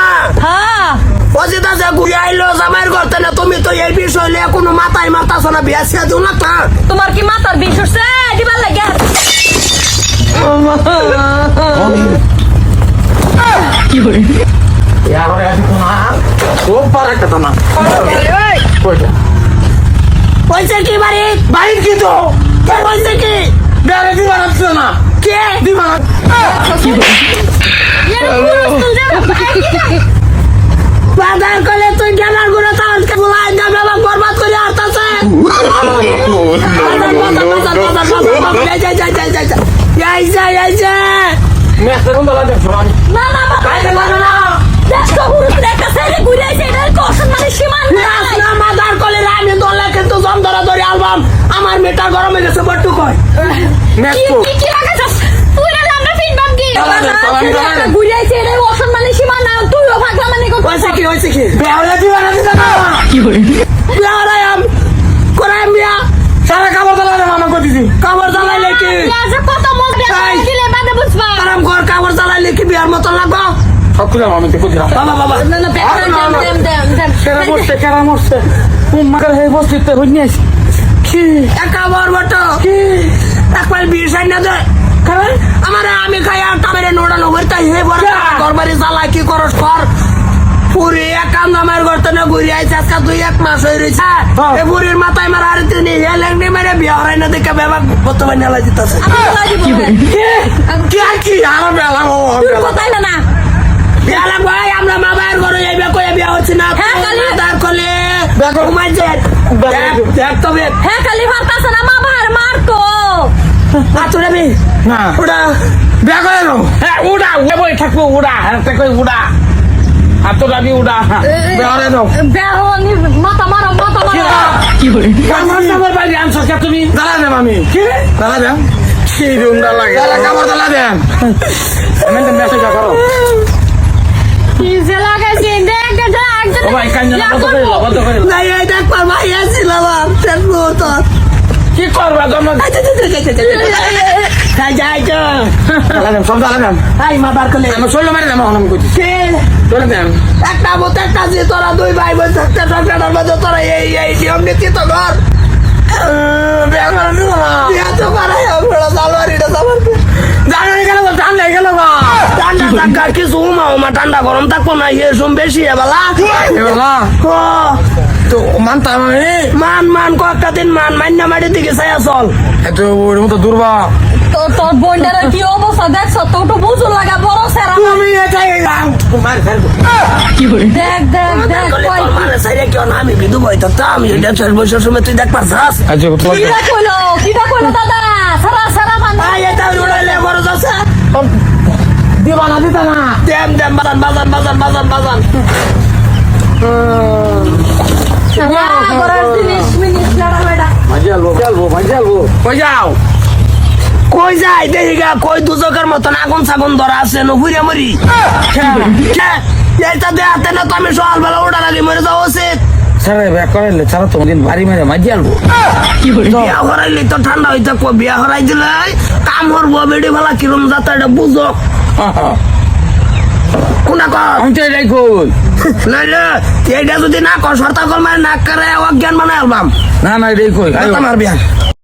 মা হ্যাঁ। অজিত আছে ঘুরে আইলো জামাইয়ের করতে না তুমি তো এই বিষয় নিয়ে কোনো মাথায় মাতাছো না বিয়া সিয়া দিও না তা তোমার কি মাথার বিষ উঠছে? দিবার লাগে খুব পারা কথা না হয়েছে কি বাড়ি? বাইর কি তো? কে কি? বেড়ে না। কে? দিবা বাজার করলে তুই গেলারগুলো তার বলাই বরবাদ করে না না বাবা আইছে এটা কখন মানে সীমান আমার মেটার গরমে গেছে বট্টু কয় কি হয়েছে কি বেড়ে দিবা না দিতা না বিয়া হরাইম করাইম বিয়া সারা কাপড় দলা দেব আমাকে দিছি কাপড় জ্বালাইলে কি? কত মজা। দিলে বাদে বুঝবা। আরাম কর কাপড় জ্বালাইলে কি বিয়ার মতন লাগবো? খুলে আমি দেখো বাবা বাবা। না না আরে না, না। দেম দেম দেম কেরা মরছে কেরা মরছে। উম্মার হে বসতে হই নিস কি? একা বর বটো। কি? একবার বিয়ে সাইন না দে কারণ আমার আমি খাই আর নোড়ানো করতে হে বড়। জ্বালা কি করস এক আমার করতে না ঘুরি আইছে আজকে দুই এক মাস হয়ে রয়েছে। এই বুড়ির মাথায় মারা আর তিনি হে লেংনি মেরে বিয়ে হরাই না দেখে বেবা বর্তমান নেলা দিতেছে। কি আর কি আর বেলা কোথায় না লাগবে আমরা মা ঘরে যাইবে কয়ে বিয়া হচ্ছে না। হ্যাঁ, কালি। তার কলে। ঘুমাই যে। দেখ তবে হ্যাঁ খালি ভাবতাছে না মা ভার মার তো। আতুরে বি না। ওটা বিয়া করে হ্যাঁ বই থাকব উড়া হ্যাঁ উড়া হাত দাবি উড়া করে নো বেহনি মাথা মারো মাথা মারো কামড় কামড় বাইরে আনছো কে তুমি দাঁড়া দেন আমি কি দাঁড়া দেন কি রুমটা লাগে দাঁড়া কামড় দাঁড়া দেন আমি তো মেসেজ করো কি যে লাগাইছে দেখ দেখ ও ভাই করে বন্ধ করে নাই এই দেখ পার ভাই আসছিল আমার কি করবা তোমরা একটা একটা তোরা দুই ভাই বোন থাকতে সংসারের মধ্যে তোরা এই এই নিয়ম নীতি তো ঘর ঠান্ডা গরম থাকব না ইয়ে সুম বেশি এবেলা তো মানতাম মান? মান কয়েকটা দিন মান মান্না মাটির দিকে ছায়া চল। এত ওর মতো দুর্বা তো তোর বোনটার কি অবস্থা? দেখছ তো একটু বুঝু লাগা বড় সেরা। তুমি এটাই মার ফেলব। দেখ দেখ দেখ কই মানে না আমি বিধু বই তো আমি এটা শেষ বছর সময় তুই দেখবার যাস। আচ্ছা কইলো কিটা কইলো দাদা? সারা সারা বান্ধা আই এটা উড়াইলে বড় যাচ্ছে। দিবা না দিতা না দেম দেম বাজান বাজান বাজান বাজান বাজান। করার জিনিস মিনিস লড়া বেড়া ভাজিয়ালবো ভাজিয়ালবো ভাজিয়ালবো কই যাই দেখি গা কই দুজকের মতন আগুন সাগুন ধরা আছে নুহুরিয়া মরি এইটা দেখাতে না তো আমি সকালবেলা ওঠার আগে মরে যাওয়া উচিত। স্যার ব্যাক করাইলে ছাড়া তো দিন বাড়ি মেরে মাজিয়ালবো বিয়া হরাইলে তো ঠান্ডা হইতে কো বিয়া হরাই দিলে কাম হরবো বেডি বেলা কিরম যাতা এটা বুঝো। কোনা কর আমি তো এটাই কই। নাইলে এইটা যদি না কর সরতা কর মানে নাক করে অজ্ঞান বানাই আলবাম। না না এটাই কই। আমার বিয়া।